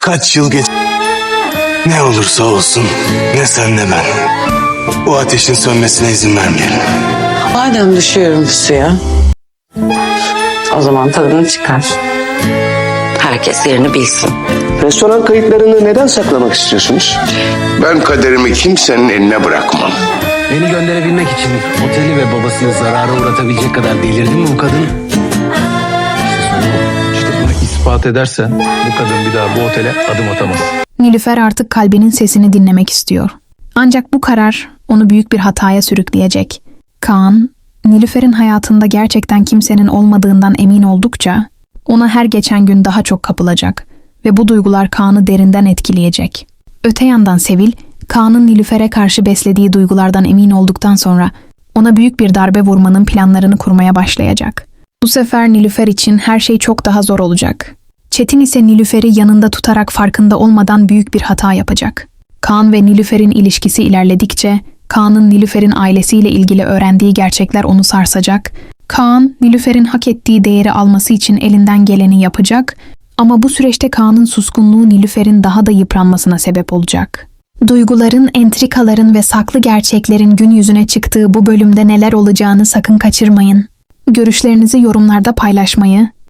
Kaç yıl geç... Ne olursa olsun ne sen ne ben. Bu ateşin sönmesine izin vermeyelim. Madem düşüyorum suya, o zaman tadını çıkar. Herkes yerini bilsin. Restoran kayıtlarını neden saklamak istiyorsunuz? Ben kaderimi kimsenin eline bırakmam. Beni gönderebilmek için oteli ve babasını zarara uğratabilecek kadar delirdi mi bu kadın? İspat edersen bu kadın bir daha bu otele adım atamaz. Nilüfer artık kalbinin sesini dinlemek istiyor. Ancak bu karar onu büyük bir hataya sürükleyecek. Kaan, Nilüfer'in hayatında gerçekten kimsenin olmadığından emin oldukça ona her geçen gün daha çok kapılacak ve bu duygular Kaan'ı derinden etkileyecek. Öte yandan Sevil, Kaan'ın Nilüfer'e karşı beslediği duygulardan emin olduktan sonra ona büyük bir darbe vurmanın planlarını kurmaya başlayacak. Bu sefer Nilüfer için her şey çok daha zor olacak. Çetin ise Nilüfer'i yanında tutarak farkında olmadan büyük bir hata yapacak. Kaan ve Nilüfer'in ilişkisi ilerledikçe Kaan'ın Nilüfer'in ailesiyle ilgili öğrendiği gerçekler onu sarsacak. Kaan, Nilüfer'in hak ettiği değeri alması için elinden geleni yapacak ama bu süreçte Kaan'ın suskunluğu Nilüfer'in daha da yıpranmasına sebep olacak. Duyguların, entrikaların ve saklı gerçeklerin gün yüzüne çıktığı bu bölümde neler olacağını sakın kaçırmayın. Görüşlerinizi yorumlarda paylaşmayı,